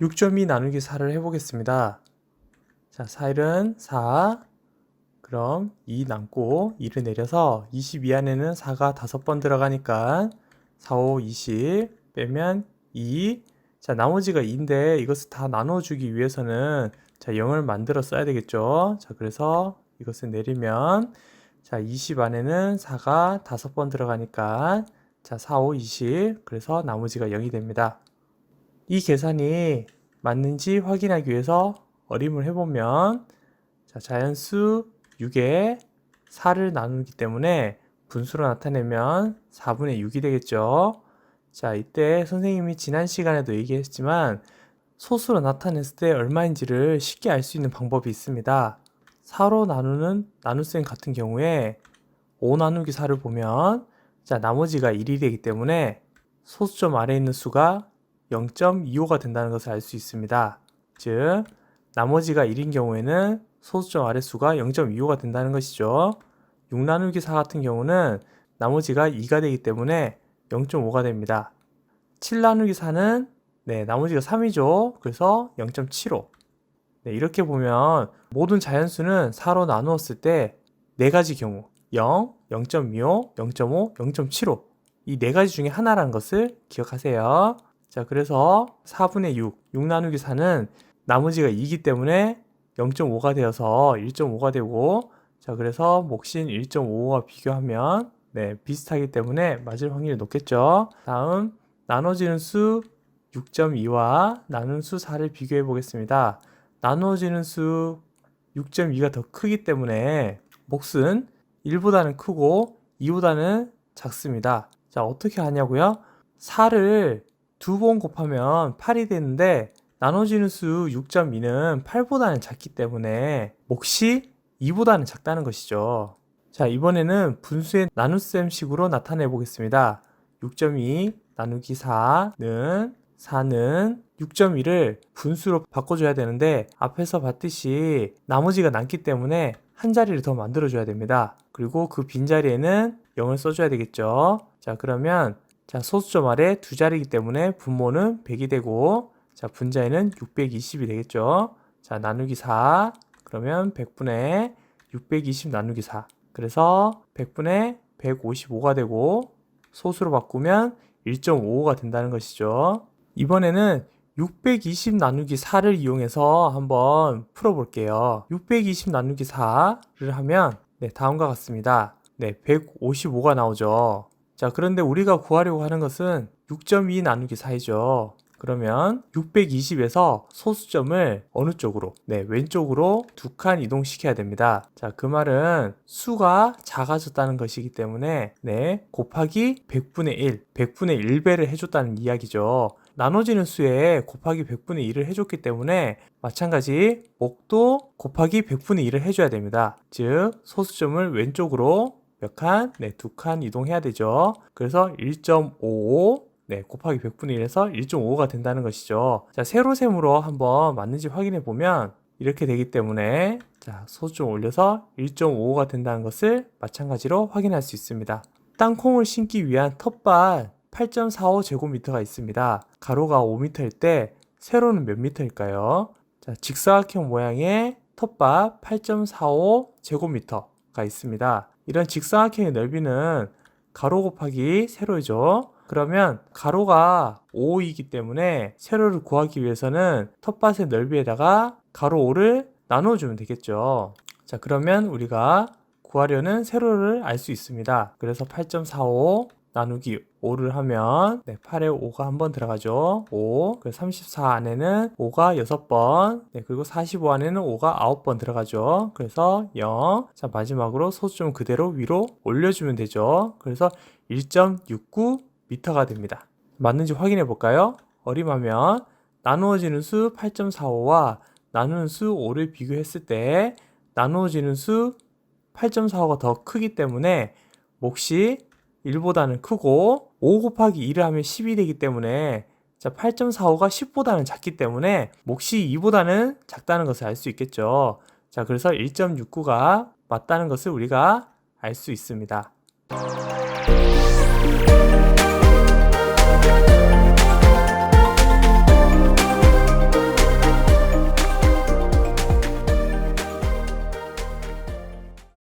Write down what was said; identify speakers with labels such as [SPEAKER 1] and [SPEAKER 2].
[SPEAKER 1] 6.2 나누기 4를 해보겠습니다. 자, 4일은 4, 그럼 2 남고 2를 내려서 22 안에는 4가 5번 들어가니까 4, 5, 20 빼면 2. 자, 나머지가 2인데 이것을 다 나눠주기 위해서는 자, 0을 만들어 써야 되겠죠. 자, 그래서 이것을 내리면 자, 20 안에는 4가 5번 들어가니까 자, 4, 5, 20. 그래서 나머지가 0이 됩니다. 이 계산이 맞는지 확인하기 위해서 어림을 해보면 자, 자연수 6에 4를 나누기 때문에 분수로 나타내면 4분의 6이 되겠죠. 자, 이때 선생님이 지난 시간에도 얘기했지만 소수로 나타냈을 때 얼마인지를 쉽게 알 수 있는 방법이 있습니다. 4로 나누는 나눗셈 같은 경우에 5 나누기 4를 보면 자, 나머지가 1이 되기 때문에 소수점 아래에 있는 수가 0.25가 된다는 것을 알 수 있습니다. 즉, 나머지가 1인 경우에는 소수점 아래수가 0.25가 된다는 것이죠. 6 나누기 4 같은 경우는 나머지가 2가 되기 때문에 0.5가 됩니다. 7 나누기 4는 네, 나머지가 3이죠. 그래서 0.75. 네, 이렇게 보면 모든 자연수는 4로 나누었을 때네 가지 경우 0, 0.25, 0.5, 0.75 이 네 가지 중에 하나라는 것을 기억하세요. 자, 그래서 4분의 6, 6 나누기 4는 나머지가 2이기 때문에 0.5가 되어서 1.5가 되고 자, 그래서 몫인 1.55와 비교하면 네, 비슷하기 때문에 맞을 확률이 높겠죠. 다음 나눠지는 수 6.2와 나눈 수 4를 비교해 보겠습니다. 나누어지는 수 6.2가 더 크기 때문에 몫은 1보다는 크고 2보다는 작습니다. 자, 어떻게 하냐고요? 4를 두 번 곱하면 8이 되는데 나눠지는 수 6.2는 8보다는 작기 때문에 몫이 2보다는 작다는 것이죠. 자, 이번에는 분수의 나눗셈 식으로 나타내 보겠습니다. 6.2 나누기 4는 4는 6.2를 분수로 바꿔줘야 되는데 앞에서 봤듯이 나머지가 남기 때문에 한 자리를 더 만들어줘야 됩니다. 그리고 그 빈자리에는 0을 써줘야 되겠죠. 자, 그러면 자, 소수점 아래 두 자리이기 때문에 분모는 100이 되고 자, 분자에는 620이 되겠죠. 자, 나누기 4. 그러면 100분의 620 나누기 4. 그래서 100분의 155가 되고 소수로 바꾸면 1.55가 된다는 것이죠. 이번에는 620 나누기 4를 이용해서 한번 풀어볼게요. 620 나누기 4를 하면 네, 다음과 같습니다. 네, 155가 나오죠. 자, 그런데 우리가 구하려고 하는 것은 6.2 나누기 4이죠. 그러면 620에서 소수점을 어느 쪽으로? 네, 왼쪽으로 두 칸 이동시켜야 됩니다. 자, 그 말은 수가 작아졌다는 것이기 때문에 네, 곱하기 100분의 1, 100분의 1배를 해줬다는 이야기죠. 나눠지는 수에 곱하기 100분의 1을 해줬기 때문에 마찬가지 목도 곱하기 100분의 1을 해줘야 됩니다. 즉, 소수점을 왼쪽으로 몇 칸? 네, 두 칸 이동해야 되죠. 그래서 1.55 네, 곱하기 100분의 1에서 1.55가 된다는 것이죠. 자, 세로셈으로 한번 맞는지 확인해 보면 이렇게 되기 때문에 자, 소수점 올려서 1.55가 된다는 것을 마찬가지로 확인할 수 있습니다. 땅콩을 심기 위한 텃밭 8.45제곱미터가 있습니다. 가로가 5m일 때 세로는 몇 미터일까요? 자, 직사각형 모양의 텃밭 8.45제곱미터가 있습니다. 이런 직사각형의 넓이는 가로 곱하기 세로이죠. 그러면 가로가 5이기 때문에 세로를 구하기 위해서는 텃밭의 넓이에다가 가로 5를 나눠주면 되겠죠. 자, 그러면 우리가 구하려는 세로를 알 수 있습니다. 그래서 8.45 나누기 5를 하면 네, 8에 5가 한 번 들어가죠. 5. 그래서 34 안에는 5가 6번. 네, 그리고 45 안에는 5가 9번 들어가죠. 그래서 0. 자, 마지막으로 소수점 그대로 위로 올려주면 되죠. 그래서 1.69 미터가 됩니다. 맞는지 확인해 볼까요? 어림하면 나누어지는 수 8.45와 나누는 수 5를 비교했을 때 나누어지는 수 8.45가 더 크기 때문에 몫이 1보다는 크고 5 곱하기 2를 하면 10이 되기 때문에 자 8.45가 10보다는 작기 때문에 몫이 2보다는 작다는 것을 알 수 있겠죠. 자 그래서 1.69가 맞다는 것을 우리가 알 수 있습니다.